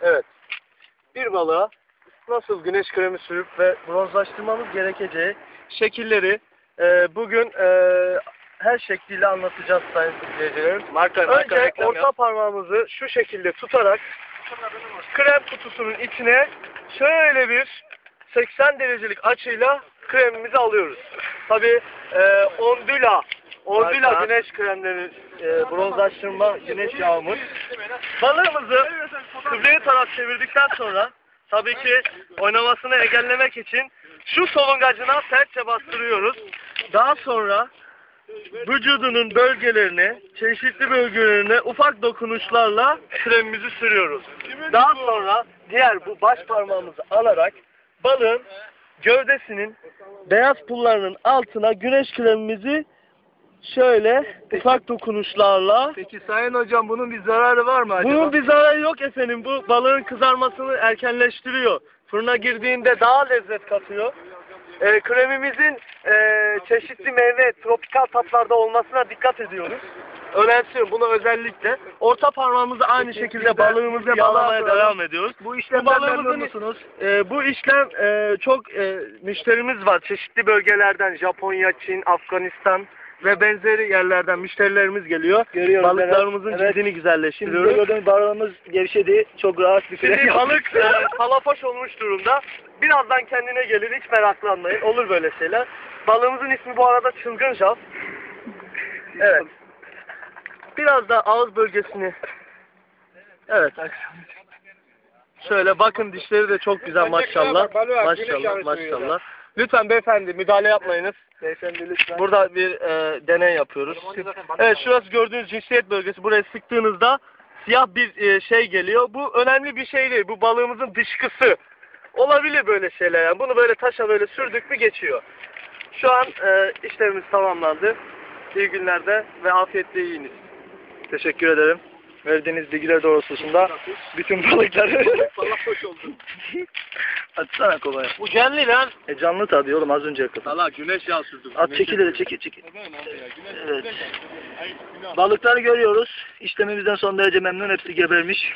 Evet. Bir balığa nasıl güneş kremi sürüp ve bronzlaştırmamız gerekeceği şekilleri e, bugün e, her şekliyle anlatacağız sayın izleyicilerim. Marka, Önce orta parmağımızı şu şekilde tutarak krem kutusunun içine şöyle bir 80 derecelik açıyla kremimizi alıyoruz. Tabi e, ondula, Marka. güneş kremleri, e, bronzlaştırma güneş yağımız. Balığımızı kıbleye taraf çevirdikten sonra tabii ki oynamasını engellemek için şu solungacına sertçe bastırıyoruz. Daha sonra vücudunun bölgelerine, çeşitli bölgelerine ufak dokunuşlarla kremimizi sürüyoruz. Daha sonra diğer bu baş parmağımızı alarak balığın gövdesinin beyaz pullarının altına güneş kremimizi şöyle ufak dokunuşlarla Peki Sayın Hocam bunun bir zararı var mı acaba? bunun bir zararı yok efendim. Bu balığın kızarmasını erkenleştiriyor. Fırına girdiğinde daha lezzet katıyor. Ee, kremimizin e, çeşitli meyve, tropikal tatlarda olmasına dikkat ediyoruz. Önemsiyorum bunu özellikle. Orta parmağımızı aynı şekilde balığımızı soralım. devam ediyoruz. Bu işlemden memnun musunuz? Ee, bu işlem e, çok e, müşterimiz var. Çeşitli bölgelerden Japonya, Çin, Afganistan ve benzeri yerlerden müşterilerimiz geliyor. Görüyoruz, Balıklarımızın evet. Evet. cildini Şimdi güzelleştiriyoruz. gördüğünüz balığımız gevşedi. Çok rahat bir Şimdi yaptık. balık e, palafoş olmuş durumda. Birazdan kendine gelir hiç meraklanmayın. Olur böyle şeyler. Balığımızın ismi bu arada çılgın jaf. Evet. Biraz da ağız bölgesini Evet. Şöyle bakın dişleri de çok güzel maşallah. Maşallah maşallah. Lütfen beyefendi müdahale yapmayınız. Beyefendi lütfen. Burada bir e, deney yapıyoruz. Evet şurası gördüğünüz cinsiyet bölgesi. Buraya sıktığınızda siyah bir e, şey geliyor. Bu önemli bir şey değil. Bu balığımızın dışkısı. Olabilir böyle şeyler. Yani. Bunu böyle taşa böyle sürdük mü geçiyor. Şu an e, işlemimiz tamamlandı. İyi günlerde ve afiyetle yiyiniz. Teşekkür ederim. Verdiğiniz bilgiler doğrultusunda bütün balıkları hoş oldu. Atsana kolay. Bu canlı lan. E canlı tabii oğlum az önce kadar. Valla güneş yağı sürdüm. At çekil de çekil çekil. Evet. Balıkları görüyoruz. İşlemimizden son derece memnun. Hepsi gebermiş.